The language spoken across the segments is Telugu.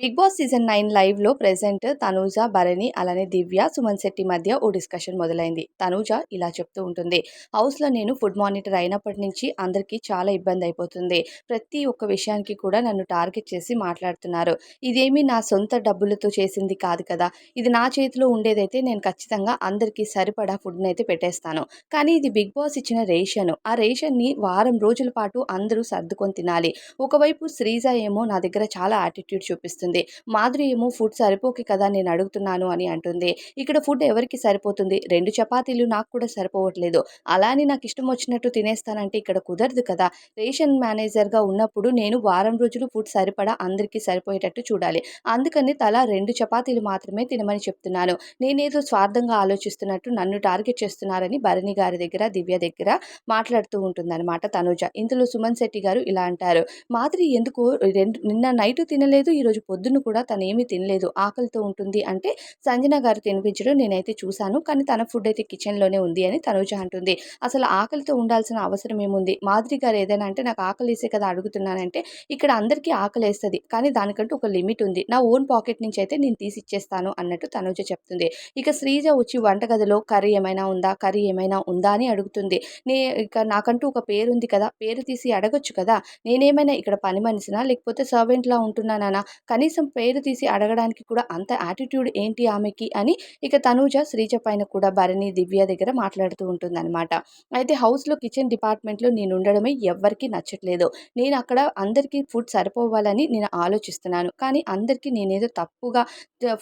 బిగ్ బాస్ సీజన్ నైన్ లైవ్లో ప్రెసెంట్ తనూజ భరణి అలానే దివ్య సుమన్ శెట్టి మధ్య ఓ డిస్కషన్ మొదలైంది. తనూజ ఇలా చెప్తూ ఉంటుంది. హౌస్లో నేను ఫుడ్ మానిటర్ అయినప్పటి నుంచి అందరికీ చాలా ఇబ్బంది అయిపోతుంది. ప్రతి ఒక్క విషయానికి కూడా నన్ను టార్గెట్ చేసి మాట్లాడుతున్నారు. ఇదేమీ నా సొంత డబ్బులతో చేసింది కాదు కదా. ఇది నా చేతిలో ఉండేదైతే నేను ఖచ్చితంగా అందరికీ సరిపడా ఫుడ్ని అయితే పెట్టేస్తాను. కానీ ఇది బిగ్ బాస్ ఇచ్చిన రేషన్. ఆ రేషన్ని వారం రోజుల పాటు అందరూ సర్దుకొని తినాలి. ఒకవైపు శ్రీజ ఏమో నా దగ్గర చాలా యాటిట్యూడ్ చూపిస్తుంది. మాధురి ఏమో ఫుడ్ సరిపోకి కదా నేను అడుగుతున్నాను అని అంటుంది. ఇక్కడ ఫుడ్ ఎవరికి సరిపోతుంది? రెండు చపాతీలు నాకు కూడా సరిపోవట్లేదు. అలా అని నాకు ఇష్టం వచ్చినట్టు తినేస్తానంటే ఇక్కడ కుదరదు కదా. రేషన్ మేనేజర్గా ఉన్నప్పుడు నేను వారం రోజులు ఫుడ్ సరిపడా అందరికీ సరిపోయేటట్టు చూడాలి. అందుకని తలా రెండు చపాతీలు మాత్రమే తినమని చెప్తున్నాను. నేనేదో స్వార్థంగా ఆలోచిస్తున్నట్టు నన్ను టార్గెట్ చేస్తున్నారని భరణి గారి దగ్గర దివ్య దగ్గర మాట్లాడుతూ ఉంటుందన్నమాట తనుజ. ఇందులో సుమన్ శెట్టి గారు ఇలా అంటారు. మాధురి ఎందుకు రెండు నిన్న నైట్ తినలేదు ఈరోజు పొద్దున్న కూడా తను ఏమీ తినలేదు. ఆకలితో ఉంటుంది అంటే సంజన గారు తినిపించడం నేనైతే చూశాను. కానీ తన ఫుడ్ అయితే కిచెన్లోనే ఉంది అని తనుజ అంటుంది. అసలు ఆకలితో ఉండాల్సిన అవసరం ఏముంది? మాదిరి గారు ఏదైనా అంటే నాకు ఆకలి వేసే కదా అడుగుతున్నానంటే ఇక్కడ అందరికీ ఆకలి వేస్తుంది కానీ దానికంటూ ఒక లిమిట్ ఉంది. నా ఓన్ పాకెట్ నుంచి అయితే నేను తీసి ఇచ్చేస్తాను అన్నట్టు తనుజ చెప్తుంది. ఇక శ్రీజ వచ్చి వంటగదిలో కర్రీ ఏమైనా ఉందా? కర్రీ ఏమైనా ఉందా అని అడుగుతుంది. నే ఇక నాకంటూ ఒక పేరు ఉంది కదా. పేరు తీసి అడగొచ్చు కదా. నేనేమైనా ఇక్కడ పని మనిషినా లేకపోతే సర్వెంట్లా ఉంటున్నానా కనీసం పేరు తీసి అడగడానికి కూడా అంత యాటిట్యూడ్ ఏంటి ఆమెకి అని ఇక తనూజ శ్రీజ పైన కూడా భరణి దివ్య దగ్గర మాట్లాడుతూ ఉంటుందన్నమాట. అయితే హౌస్లో కిచెన్ డిపార్ట్మెంట్లో నేను ఉండడమే ఎవ్వరికీ నచ్చట్లేదు. నేను అక్కడ అందరికీ ఫుడ్ సరిపోవాలని నేను ఆలోచిస్తున్నాను. కానీ అందరికీ నేనేదో తప్పుగా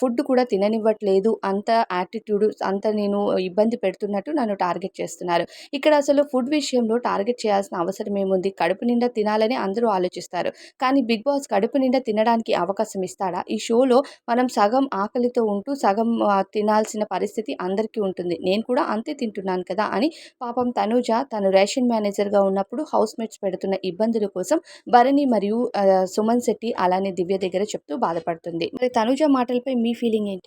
ఫుడ్ కూడా తిననివ్వట్లేదు అంత యాటిట్యూడ్ అంత నేను ఇబ్బంది పెడుతున్నట్టు నన్ను టార్గెట్ చేస్తున్నారు. ఇక్కడ అసలు ఫుడ్ విషయంలో టార్గెట్ చేయాల్సిన అవసరం ఏముంది? కడుపు నిండా తినాలని అందరూ ఆలోచిస్తారు. కానీ బిగ్ బాస్ కడుపు నిండా తినడానికి అవకాశం ఇస్తాడా ఈ షోలో మనం సగం ఆకలితో ఉంటూ సగం తినాల్సిన పరిస్థితి అందరికీ ఉంటుంది. నేను కూడా అంతే తింటున్నాను కదా అని పాపం తనుజ తను రేషన్ మేనేజర్గా ఉన్నప్పుడు హౌస్ మేట్స్ పెడుతున్న ఇబ్బందుల కోసం భరణి మరియు సుమన్ శెట్టి అలానే దివ్య దగ్గర చెప్తూ బాధపడుతుంది. మరి తనుజ మాటలపై మీ ఫీలింగ్ ఏంటి?